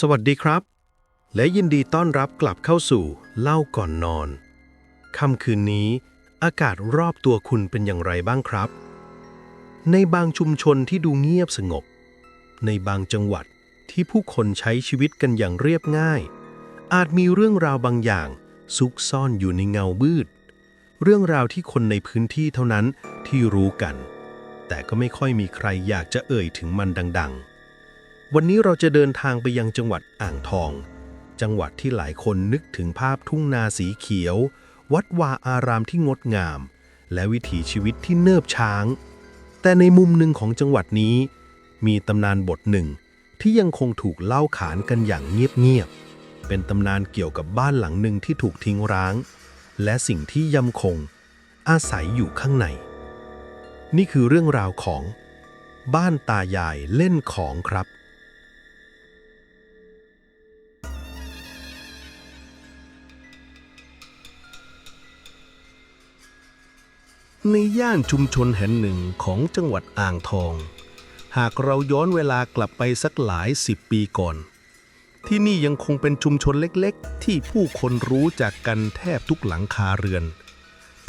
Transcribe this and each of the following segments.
สวัสดีครับ และยินดีต้อนรับกลับเข้าสู่เล่าก่อนนอนค่ำคืนนี้ อากาศรอบตัวคุณเป็นอย่างไรบ้างครับ ในบางชุมชนที่ดูเงียบสงบ ในบางจังหวัดที่ผู้คนใช้ชีวิตกันอย่างเรียบง่าย อาจมีเรื่องราวบางอย่างซุกซ่อนอยู่ในเงามืดเรื่องราวที่คนในพื้นที่เท่านั้นที่รู้กัน แต่ก็ไม่ค่อยมีใครอยากจะเอ่ยถึงมันดัง ๆ วันนี้เราจะเดินทางไปยังจังหวัดอ่างทอง จังหวัดที่หลายคนนึกถึงภาพทุ่งนาสีเขียว วัดวาอารามที่งดงาม และวิถีชีวิตที่เนิบช้าง แต่ในมุมหนึ่งของจังหวัดนี้ มีตำนานบทหนึ่ง ที่ยังคงถูกเล่าขานกันอย่างเงียบๆ เป็นตำนานเกี่ยวกับบ้านหลังหนึ่งที่ถูกทิ้งร้าง และสิ่งที่ยังคง อาศัยอยู่ข้างใน นี่คือเรื่องราวของ บ้านตายายเล่นของครับ ในย่านชุมชนแห่งหนึ่งของจังหวัดอ่างทอง หากเราย้อนเวลากลับไปสักหลายสิบปีก่อน ที่นี่ยังคงเป็นชุมชนเล็กๆ ที่ผู้คนรู้จักกันแทบทุกหลังคาเรือน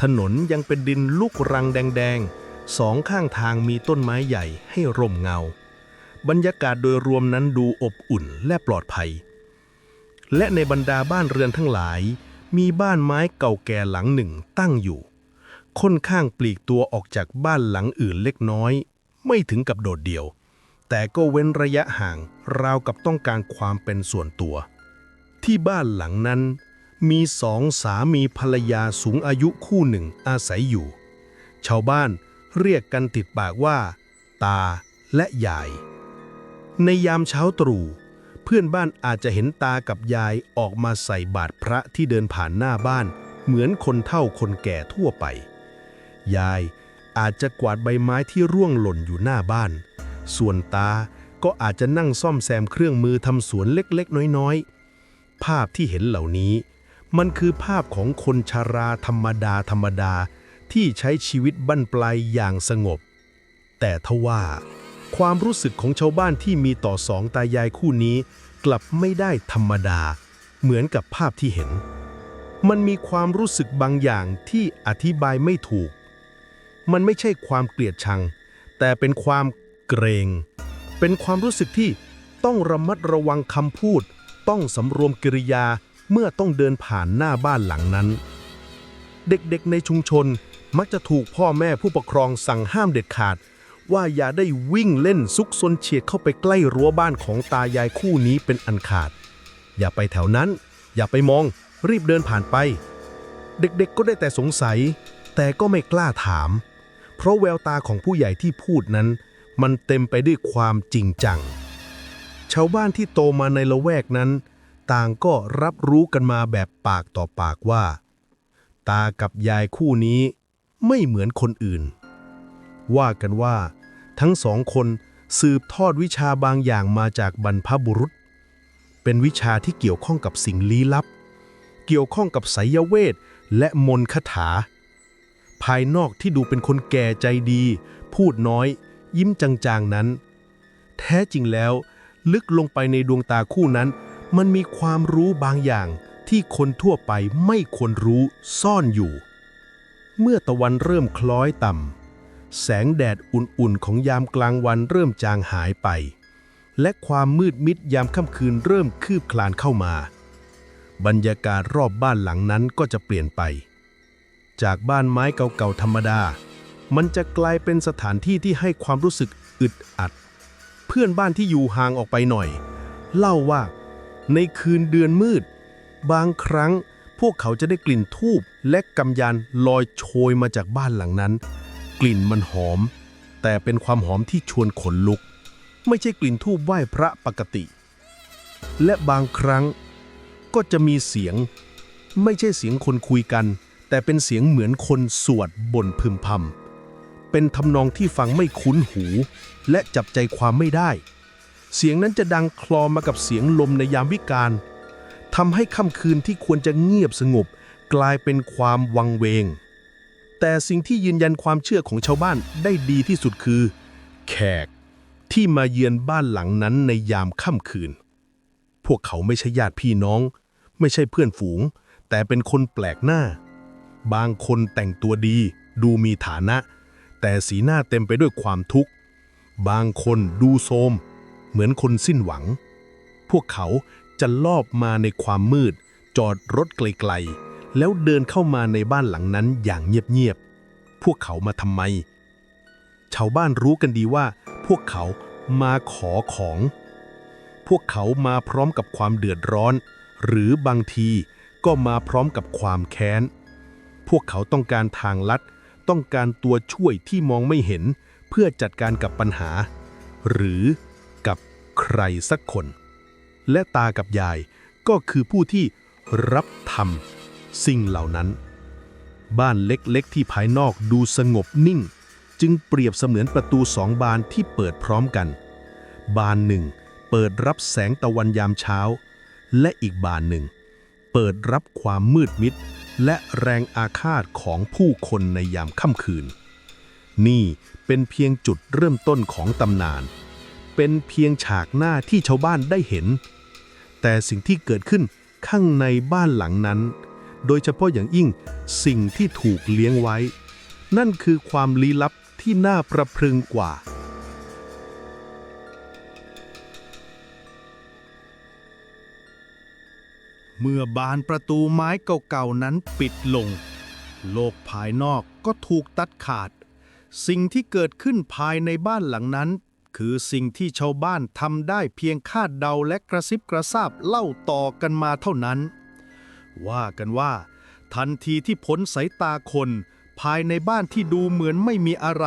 ถนนยังเป็นดินลูกรังแดงๆ สองข้างทางมีต้นไม้ใหญ่ให้ร่มเงา บรรยากาศโดยรวมนั้นดูอบอุ่นและปลอดภัย และในบรรดาบ้านเรือนทั้งหลาย มีบ้านไม้เก่าแก่หลังหนึ่งตั้งอยู่ ค่อนข้างปลีกตัวออกจากบ้านหลังอื่นเล็กน้อย ไม่ถึงกับโดดเดี่ยว แต่ก็เว้นระยะห่างราวกับต้องการความเป็นส่วนตัว ที่บ้านหลังนั้น มีสองสามีภรรยาสูงอายุคู่หนึ่งอาศัยอยู่ ชาวบ้านเรียกกันติดปากว่า ตาและยาย ในยามเช้าตรู่เพื่อนบ้านอาจจะเห็นตากับยายออกมาใส่บาตรพระที่เดินผ่านหน้าบ้าน เหมือนคนเฒ่าคนแก่ทั่วไป ยายอาจจะกวาดใบไม้ที่ร่วงหล่นอยู่หน้าบ้าน ส่วนตาก็อาจจะนั่งซ่อมแซมเครื่องมือทำสวนเล็กๆ น้อยๆ ภาพที่เห็นเหล่านี้ มันคือภาพของคนชาราธรรมดาธรรมดาที่ใช้ชีวิตบั้นปลายอย่างสงบ แต่ทว่า ความรู้สึกของชาวบ้านที่มีต่อสองตายายคู่นี้ กลับไม่ได้ธรรมดา เหมือนกับภาพที่เห็น มันมีความรู้สึกบางอย่างที่อธิบายไม่ถูก มันไม่ใช่ความเกลียดชัง แต่เป็นความเกรง เป็นความรู้สึกที่ต้องระมัดระวังคำพูด ต้องสำรวมกิริยาเมื่อต้องเดินผ่านหน้าบ้านหลังนั้น เด็กๆในชุมชนมักจะถูกพ่อแม่ผู้ปกครองสั่งห้ามเด็ดขาด ว่าอย่าได้วิ่งเล่นซุกซนเฉียดเข้าไปใกล้รั้วบ้านของตายายคู่นี้เป็นอันขาด อย่าไปแถวนั้น อย่าไปมอง รีบเดินผ่านไป เด็กๆก็ได้แต่สงสัย แต่ก็ไม่กล้าถาม เพราะแววตาของผู้ใหญ่ที่พูดนั้น มันเต็มไปด้วยความจริงจัง ชาวบ้านที่โตมาในละแวกนั้น ต่างก็รับรู้กันมาแบบปากต่อปากว่า ตากับยายคู่นี้ไม่เหมือนคนอื่น ว่ากันว่า ทั้งสองคนสืบทอดวิชาบางอย่างมาจากบรรพบุรุษ เป็นวิชาที่เกี่ยวข้องกับสิ่งลี้ลับ เกี่ยวข้องกับไสยเวทและมนต์คาถา ภายนอกที่ดูเป็นคนแก่ใจดี พูดน้อย ยิ้มจางๆนั้น แท้จริงแล้ว ลึกลงไปในดวงตาคู่นั้น มันมีความรู้บางอย่างที่คนทั่วไปไม่ควรรู้ซ่อนอยู่ เมื่อตะวันเริ่มคล้อยต่ำแสงแดดอุ่นๆของยามกลางวันเริ่มจางหายไป และความมืดมิดยามค่ำคืนเริ่มคืบคลานเข้ามา บรรยากาศรอบบ้านหลังนั้นก็จะเปลี่ยนไป จากบ้านไม้เก่าๆธรรมดา มันจะกลายเป็นสถานที่ที่ให้ความรู้สึกอึดอัด เพื่อนบ้านที่อยู่ห่างออกไปหน่อย เล่าว่า ในคืนเดือนมืด บางครั้งพวกเขาจะได้กลิ่นทูบและกำยานลอยโชยมาจากบ้านหลังนั้น กลิ่นมันหอม แต่เป็นความหอมที่ชวนขนลุก ไม่ใช่กลิ่นทูบไหว้พระปกติ และบางครั้งก็จะมีเสียง ไม่ใช่เสียงคนคุยกัน แต่เป็นเสียงเหมือนคนสวดบ่นพึมพำเป็นทำนองที่ฟังไม่คุ้นหู และจับใจความไม่ได้ เสียงนั้นจะดังคลอมากับเสียงลมในยามวิกาลทำให้ค่ำคืนที่ควรจะเงียบสงบ กลายเป็นความวังเวง แต่สิ่งที่ยืนยันความเชื่อของชาวบ้านได้ดีที่สุดคือ แขกที่มาเยือนบ้านหลังนั้นในยามค่ำคืน พวกเขาไม่ใช่ญาติพี่น้อง ไม่ใช่เพื่อนฝูง แต่เป็นคนแปลกหน้า บางคนแต่งตัวดี ดูมีฐานะ แต่สีหน้าเต็มไปด้วยความทุกข์ บางคนดูโทรมเหมือนคนสิ้นหวัง พวกเขาจะลอบมาในความมืด จอดรถไกลๆ แล้วเดินเข้ามาในบ้านหลังนั้นอย่างเงียบๆ พวกเขามาทำไม ชาวบ้านรู้กันดีว่า พวกเขามาขอของ พวกเขามาพร้อมกับความเดือดร้อน หรือบางทีก็มาพร้อมกับความแค้น พวกเขาต้องการทางลัด ต้องการตัวช่วยที่มองไม่เห็น เพื่อจัดการกับปัญหา หรือกับใครสักคน และตากับยายก็คือผู้ที่รับทำสิ่งเหล่านั้น บ้านเล็กๆที่ภายนอกดูสงบนิ่ง จึงเปรียบเสมือนประตูสองบานที่เปิดพร้อมกัน บานหนึ่งเปิดรับแสงตะวันยามเช้า และอีกบานหนึ่ง เปิดรับความมืดมิด และแรงอาฆาตของผู้คนในยามค่ำคืน นี่เป็นเพียงจุดเริ่มต้นของตำนาน เป็นเพียงฉากหน้าที่ชาวบ้านได้เห็น แต่สิ่งที่เกิดขึ้นข้างในบ้านหลังนั้น โดยเฉพาะอย่างยิ่งสิ่งที่ถูกเลี้ยงไว้ นั่นคือความลี้ลับที่น่าประพรึงกว่า เมื่อบานประตูไม้เก่าๆนั้นปิดลง โลกภายนอกก็ถูกตัดขาด สิ่งที่เกิดขึ้นภายในบ้านหลังนั้น คือสิ่งที่ชาวบ้านทำได้เพียงคาดเดาและกระซิบกระซาบเล่าต่อกันมาเท่านั้น ว่ากันว่า ทันทีที่พ้นสายตาคน ภายในบ้านที่ดูเหมือนไม่มีอะไร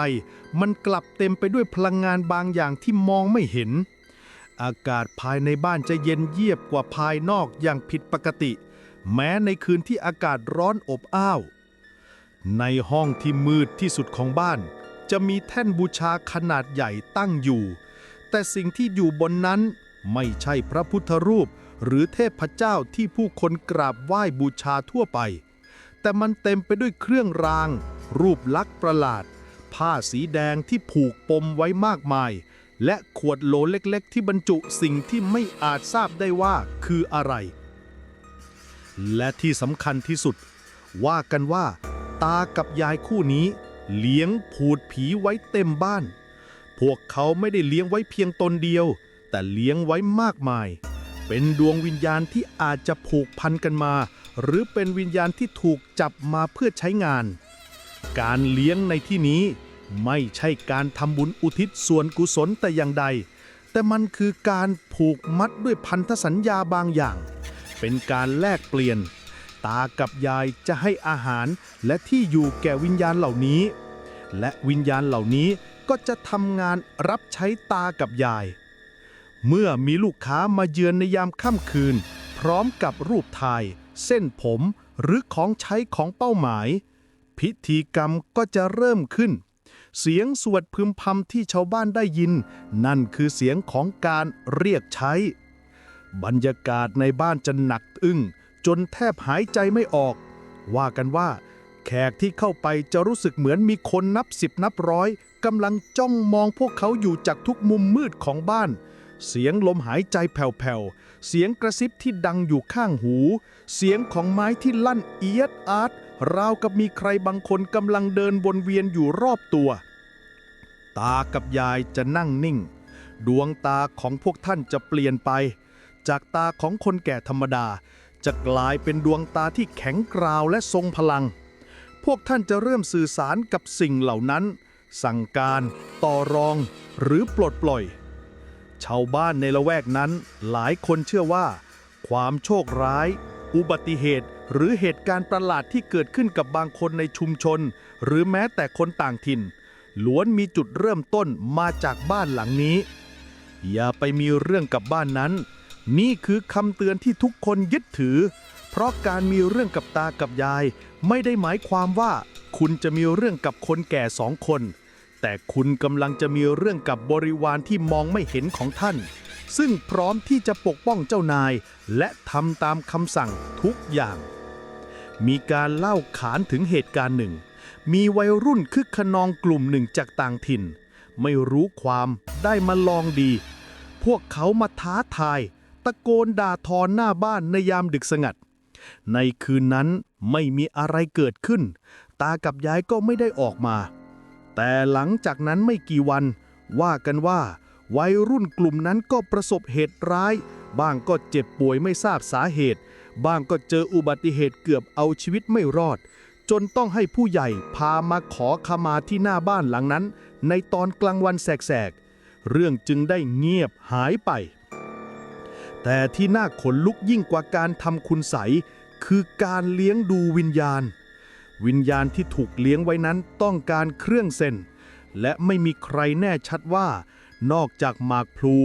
มันกลับเต็มไปด้วยพลังงานบางอย่างที่มองไม่เห็น อากาศภายในบ้านจะเย็นเยียบกว่าภายนอกอย่างผิดปกติ แม้ในคืนที่อากาศร้อนอบอ้าว ในห้องที่มืดที่สุดของบ้าน จะมีแท่นบูชาขนาดใหญ่ตั้งอยู่ แต่สิ่งที่อยู่บนนั้นไม่ใช่พระพุทธรูปหรือเทพเจ้าที่ผู้คนกราบไหว้บูชาทั่วไป แต่มันเต็มไปด้วยเครื่องราง รูปลักษณ์ประหลาด ผ้าสีแดงที่ผูกปมไว้มากมาย และขวดโหลเล็กๆ ที่บรรจุสิ่งที่ไม่อาจทราบได้ว่าคืออะไร และที่สำคัญที่สุด ว่ากันว่า ตากับยายคู่นี้ เลี้ยงผูดผีไว้เต็มบ้าน พวกเขาไม่ได้เลี้ยงไว้เพียงตนเดียว แต่เลี้ยงไว้มากมาย เป็นดวงวิญญาณที่อาจจะผูกพันกันมา หรือเป็นวิญญาณที่ถูกจับมาเพื่อใช้งาน การเลี้ยงในที่นี้ ไม่ใช่การทำบุญอุทิศส่วนกุศลแต่อย่างใด แต่มันคือการผูกมัดด้วยพันธสัญญาบางอย่าง เป็นการแลกเปลี่ยน ตากับยายจะให้อาหารและที่อยู่แก่วิญญาณเหล่านี้ และวิญญาณเหล่านี้ก็จะทำงานรับใช้ตากับยาย เมื่อมีลูกค้ามาเยือนในยามค่ำคืน พร้อมกับรูปถ่าย เส้นผมหรือของใช้ของเป้าหมาย พิธีกรรมก็จะเริ่มขึ้น เสียงสวดพึมพำที่ชาวบ้านได้ยิน นั่นคือเสียงของการเรียกใช้ บรรยากาศในบ้านจะหนักอึ้งจนแทบหายใจไม่ออก ว่ากันว่า แขกที่เข้าไปจะรู้สึกเหมือนมีคนนับสิบนับร้อยกำลังจ้องมองพวกเขาอยู่จากทุกมุมมืดของบ้าน เสียงลมหายใจแผ่วๆ เสียงกระซิบที่ดังอยู่ข้างหู เสียงของไม้ที่ลั่นเอียดอาร์ต ราวกับมีใครบางคนกำลังเดินวนเวียนอยู่รอบตัว ตากับยายจะนั่งนิ่ง ดวงตาของพวกท่านจะเปลี่ยนไป จากตาของคนแก่ธรรมดา จะกลายเป็นดวงตาที่แข็งกราวและทรงพลัง พวกท่านจะเริ่มสื่อสารกับสิ่งเหล่านั้น สั่งการ ต่อรอง หรือปลดปล่อย ชาวบ้านในละแวกนั้นหลายคนเชื่อว่า ความโชคร้าย อุบัติเหตุ หรือเหตุการณ์ประหลาดที่เกิดขึ้นกับบางคนในชุมชน หรือแม้แต่คนต่างถิ่น ล้วนมีจุดเริ่มต้นมาจากบ้านหลังนี้ อย่าไปมีเรื่องกับบ้านนั้น นี่คือคำเตือนที่ทุกคนยึดถือ เพราะการมีเรื่องกับตากับยาย ไม่ได้หมายความว่า คุณจะมีเรื่องกับคนแก่สองคน แต่คุณกำลังจะมีเรื่องกับบริวารที่มองไม่เห็นของท่านซึ่งพร้อมที่จะปกป้องเจ้านาย และทำตามคำสั่งทุกอย่าง มีการเล่าขานถึงเหตุการณ์หนึ่ง มีวัยรุ่นคึกขนองกลุ่มหนึ่งจากต่างถิ่น ไม่รู้ความได้มาลองดี พวกเขามาท้าทาย ตะโกนด่าทอหน้าบ้านในยามดึกสงัด ในคืนนั้นไม่มีอะไรเกิดขึ้น ตากับยายก็ไม่ได้ออกมา แต่หลังจากนั้นไม่กี่วัน ว่ากันว่า วัยรุ่นกลุ่มนั้นก็ประสบเหตุร้าย บ้างก็เจ็บป่วยไม่ทราบสาเหตุ บ้างก็เจออุบัติเหตุเกือบเอาชีวิตไม่รอด จนต้องให้ผู้ใหญ่พามาขอขมาที่หน้าบ้านหลังนั้น ในตอนกลางวันแสกๆ เรื่องจึงได้เงียบหายไป แต่ที่น่าขนลุกยิ่งกว่าการทำคุณใสยคือการเลี้ยงดูวิญญาณ วิญญาณที่ถูกเลี้ยงไว้นั้นต้องการเครื่องเส้นและไม่มีใครแน่ชัดว่า นอกจากหมากพลู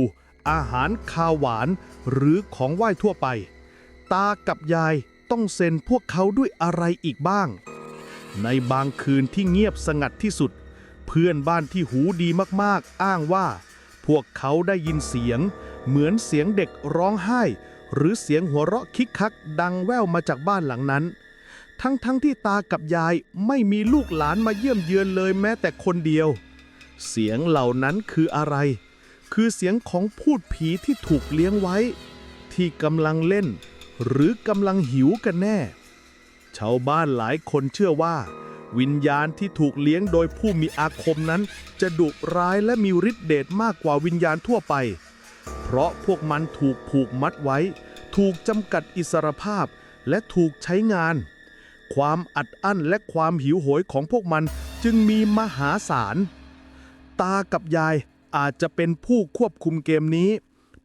อาหารคาวหวาน หรือของไหว้ทั่วไป ตากับยายต้องเซ็นพวกเขาด้วยอะไรอีกบ้าง ในบางคืนที่เงียบสงัดที่สุด เพื่อนบ้านที่หูดีมากๆ อ้างว่า พวกเขาได้ยินเสียง เหมือนเสียงเด็กร้องไห้ หรือเสียงหัวเราะคิกคัก ดังแว่วมาจากบ้านหลังนั้น ทั้งๆทที่ตากับยายไม่มีลูกหลานมาเยี่ยมเยือนเลยแม้แต่คนเดียว เสียงเหล่านั้นคืออะไร คือเสียงของพูดผีที่ถูกเลี้ยงไว้ ที่กำลังเล่น หรือกำลังหิวกันแน่ ชาวบ้านหลายคนเชื่อว่า วิญญาณที่ถูกเลี้ยงโดยผู้มีอาคมนั้น จะดุร้ายและมีฤทธิ์เดชมากกว่าวิญญาณทั่วไป เพราะพวกมันถูกผูกมัดไว้ ถูกจำกัดอิสรภาพและถูกใช้งาน ความอัดอั้นและความหิวโหยของพวกมันจึงมีมหาศาล ตากับยายอาจจะเป็นผู้ควบคุมเกมนี้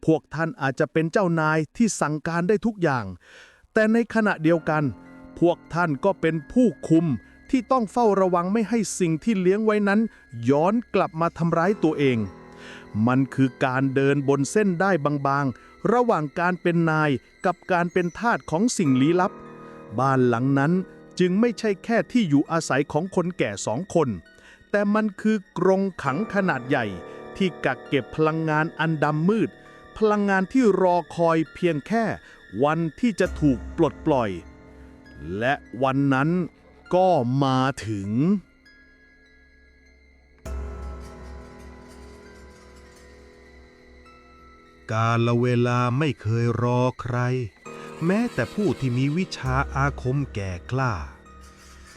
พวกท่านอาจจะเป็นเจ้านายที่สั่งการได้ทุกอย่าง แต่ในขณะเดียวกัน พวกท่านก็เป็นผู้คุมที่ต้องเฝ้าระวังไม่ให้สิ่งที่เลี้ยงไว้นั้น ย้อนกลับมาทำร้ายตัวเอง มันคือการเดินบนเส้นได้บางๆ ระหว่างการเป็นนายกับการเป็นทาสของสิ่งลี้ลับ บ้านหลังนั้นจึงไม่ใช่แค่ที่อยู่อาศัยของคนแก่สองคน แต่มันคือกรงขังขนาดใหญ่ที่กักเก็บพลังงานอันดำมืด พลังงานที่รอคอยเพียงแค่วันที่จะถูกปลดปล่อย และวันนั้นก็มาถึง กาลเวลาไม่เคยรอใคร แม้แต่ผู้ที่มีวิชาอาคมแก่กล้า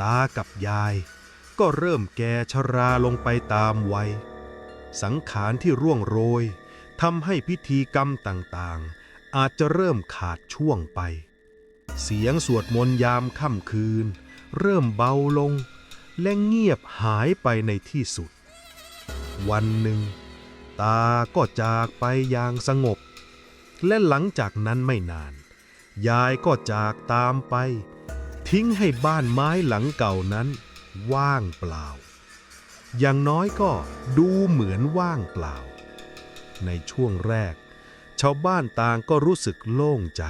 ตากับยาย ก็เริ่มแก่ชราลงไปตามวัย สังขารที่ร่วงโรย ทำให้พิธีกรรมต่างๆ อาจจะเริ่มขาดช่วงไป เสียงสวดมนต์ยามค่ำคืน เริ่มเบาลง และเงียบหายไปในที่สุด วันหนึ่ง ตาก็จากไปอย่างสงบ และหลังจากนั้นไม่นาน ยายก็จากตามไป ทิ้งให้บ้านไม้หลังเก่านั้น ว่างเปล่า อย่างน้อยก็ดูเหมือนว่างเปล่า ในช่วงแรก ชาวบ้านต่างก็รู้สึกโล่งใจ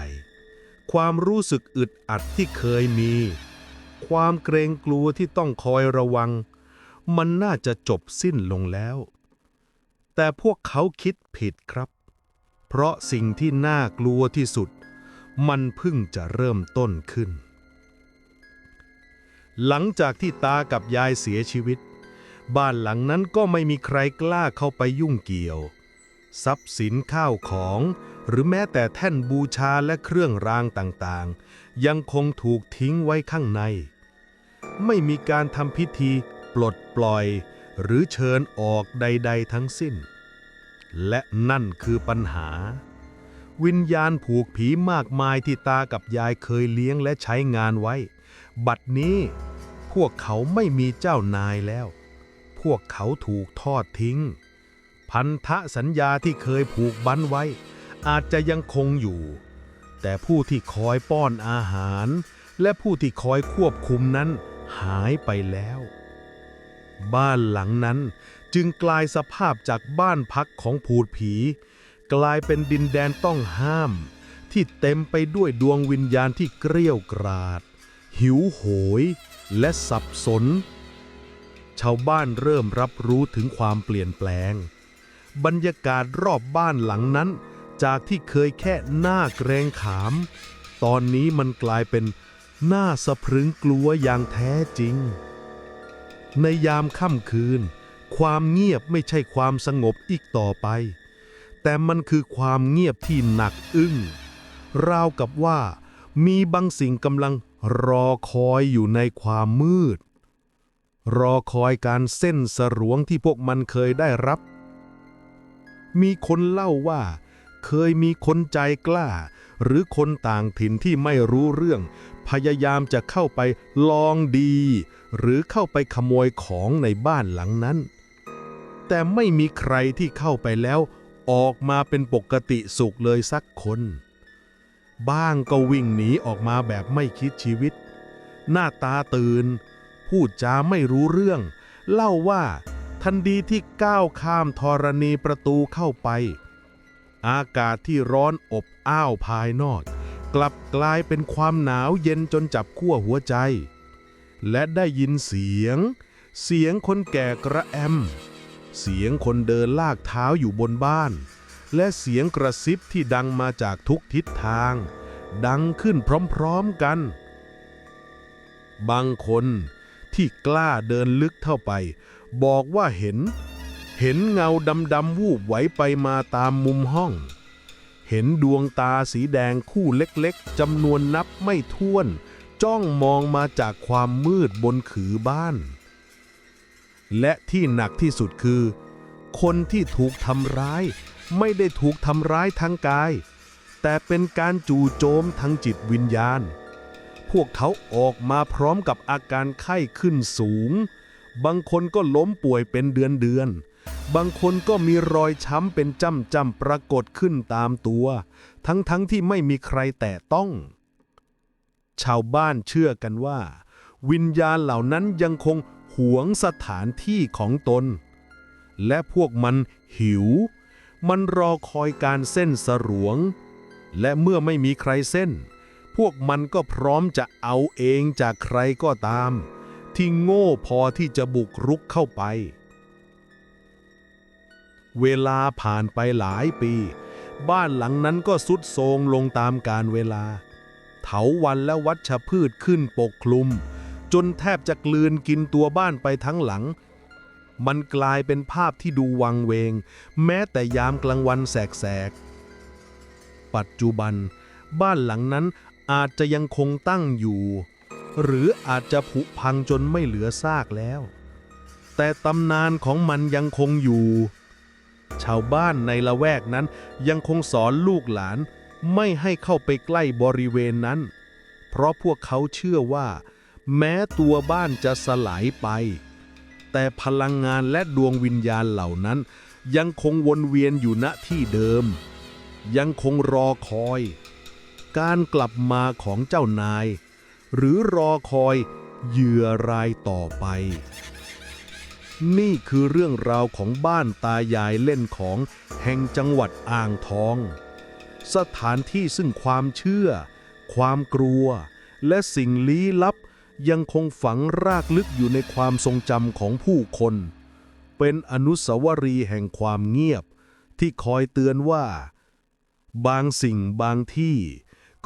ความรู้สึกอึดอัดที่เคยมี ความเกรงกลัวที่ต้องคอยระวัง มันน่าจะจบสิ้นลงแล้ว แต่พวกเขาคิดผิดครับ เพราะสิ่งที่น่ากลัวที่สุด มันเพิ่งจะเริ่มต้นขึ้น หลังจากที่ตากับยายเสียชีวิตบ้านหลังนั้นก็ไม่มีใครกล้าเข้าไปยุ่งเกี่ยว ทรัพย์สินข้าวของ หรือแม้แต่แท่นบูชาและเครื่องรางต่างๆ ยังคงถูกทิ้งไว้ข้างใน ไม่มีการทำพิธีปลดปล่อย หรือเชิญออกใด ๆ ทั้งสิ้น และนั่นคือปัญหา วิญญาณผูกผีมากมายที่ตากับยายเคยเลี้ยงและใช้งานไว้ บัดนี้พวกเขาไม่มีเจ้านายแล้ว พวกเขาถูกทอดทิ้ง พันธสัญญาที่เคยผูกบันไว้ อาจจะยังคงอยู่ แต่ผู้ที่คอยป้อนอาหาร และผู้ที่คอยควบคุมนั้นหายไปแล้ว บ้านหลังนั้นจึงกลายสภาพจากบ้านพักของผูดผี กลายเป็นดินแดนต้องห้าม ที่เต็มไปด้วยดวงวิญญาณที่เกรี้ยวกราด หิวโหย และสับสน ชาวบ้านเริ่มรับรู้ถึงความเปลี่ยนแปลง บรรยากาศรอบบ้านหลังนั้น จากที่เคยแค่หน้าเกรงขาม ตอนนี้มันกลายเป็นหน้าสะพรึงกลัวอย่างแท้จริง ในยามค่ำคืน ความเงียบไม่ใช่ความสงบอีกต่อไป แต่มันคือความเงียบที่หนักอึ้ง ราวกับว่ามีบางสิ่งกำลังรอคอยอยู่ในความมืด รอคอยการเส้นสรวงที่พวกมันเคยได้รับ มีคนเล่าว่า เคยมีคนใจกล้า หรือคนต่างถิ่นที่ไม่รู้เรื่อง พยายามจะเข้าไปลองดี หรือเข้าไปขโมยของในบ้านหลังนั้น แต่ไม่มีใครที่เข้าไปแล้วออกมาเป็นปกติสุขเลยสักคน บ้างก็วิ่งหนีออกมาแบบไม่คิดชีวิต หน้าตาตื่น พูดจาไม่รู้เรื่อง เล่าว่า ทันทีที่ก้าวข้ามธรณีประตูเข้าไป อากาศที่ร้อนอบอ้าวภายนอก กลับกลายเป็นความหนาวเย็นจนจับขั้วหัวใจ และได้ยินเสียง เสียงคนแก่กระแอม เสียงคนเดินลากเท้าอยู่บนบ้าน และเสียงกระซิบที่ดังมาจากทุกทิศทาง ดังขึ้นพร้อมๆกัน บางคนที่กล้าเดินลึกเข้าไป บอกว่าเห็น เห็นเงาดำๆวูบไหวไปมาตามมุมห้อง เห็นดวงตาสีแดงคู่เล็กๆจำนวนนับไม่ถ้วน จ้องมองมาจากความมืดบนขือบ้าน และที่หนักที่สุดคือ คนที่ถูกทำร้าย ไม่ได้ถูกทำร้ายทางกาย แต่เป็นการจู่โจมทางจิตวิญญาณ พวกเขาออกมาพร้อมกับอาการไข้ขึ้นสูง บางคนก็ล้มป่วยเป็นเดือนเดือน บางคนก็มีรอยช้ำเป็นจ้ำจ้ำๆปรากฏขึ้นตามตัว ทั้งๆทที่ไม่มีใครแตะต้อง ชาวบ้านเชื่อกันว่า วิญญาณเหล่านั้นยังคงหวงสถานที่ของตน และพวกมันหิว มันรอคอยการเส้นสรวง และเมื่อไม่มีใครเส้น พวกมันก็พร้อมจะเอาเองจากใครก็ตาม ที่โง่พอที่จะบุกรุกเข้าไป เวลาผ่านไปหลายปี บ้านหลังนั้นก็สุดโทรมลงตามกาลเวลา เถาวันและวัชพืชขึ้นปกคลุม จนแทบจะกลืนกินตัวบ้านไปทั้งหลัง มันกลายเป็นภาพที่ดูวังเวง แม้แต่ยามกลางวันแสกๆปัจจุบัน บ้านหลังนั้นอาจจะยังคงตั้งอยู่ หรืออาจจะผุพังจนไม่เหลือซากแล้ว แต่ตำนานของมันยังคงอยู่ ชาวบ้านในละแวกนั้นยังคงสอนลูกหลานไม่ให้เข้าไปใกล้บริเวณนั้น เพราะพวกเขาเชื่อว่า แม้ตัวบ้านจะสลายไป แต่พลังงานและดวงวิญญาณเหล่านั้น ยังคงวนเวียนอยู่ณที่เดิม ยังคงรอคอย การกลับมาของเจ้านาย หรือรอคอยเหยื่อรายต่อไป นี่คือเรื่องราวของบ้านตายายเล่นของแห่งจังหวัดอ่างทอง สถานที่ซึ่งความเชื่อ ความกลัว และสิ่งลี้ลับยังคงฝังรากลึกอยู่ในความทรงจำของผู้คน เป็นอนุสาวรีย์แห่งความเงียบ ที่คอยเตือนว่า บางสิ่งบางที่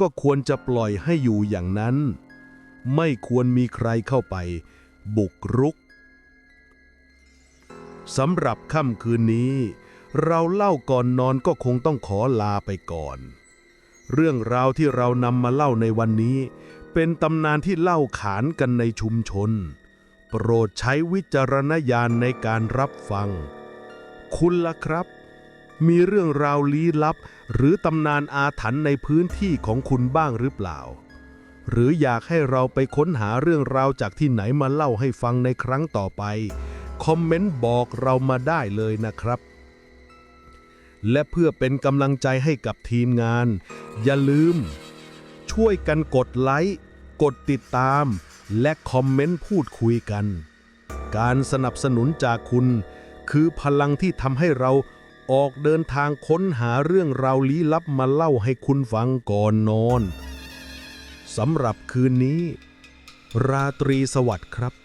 ก็ควรจะปล่อยให้อยู่อย่างนั้น ไม่ควรมีใครเข้าไป บุกรุกสำหรับค่ำคืนนี้ เราเล่าก่อนนอนก็คงต้องขอลาไปก่อน เรื่องราวที่เรานำมาเล่าในวันนี้ เป็นตำนานที่เล่าขานกันในชุมชน โปรดใช้วิจารณญาณในการรับฟัง คุณล่ะครับ มีเรื่องราวลี้ลับ หรือตำนานอาถรรพ์ในพื้นที่ของคุณบ้างหรือเปล่า หรืออยากให้เราไปค้นหาเรื่องราวจากที่ไหนมาเล่าให้ฟังในครั้งต่อไป คอมเมนต์บอกเรามาได้เลยนะครับ และเพื่อเป็นกำลังใจให้กับทีมงาน อย่าลืม ช่วยกันกดไลค์กดติดตาม และคอมเมนต์พูดคุยกัน การสนับสนุนจากคุณ คือพลังที่ทำให้เราออกเดินทางค้นหาเรื่องราวลี้ลับมาเล่าให้คุณฟังก่อนนอน สำหรับคืนนี้ ราตรีสวัสดิ์ครับ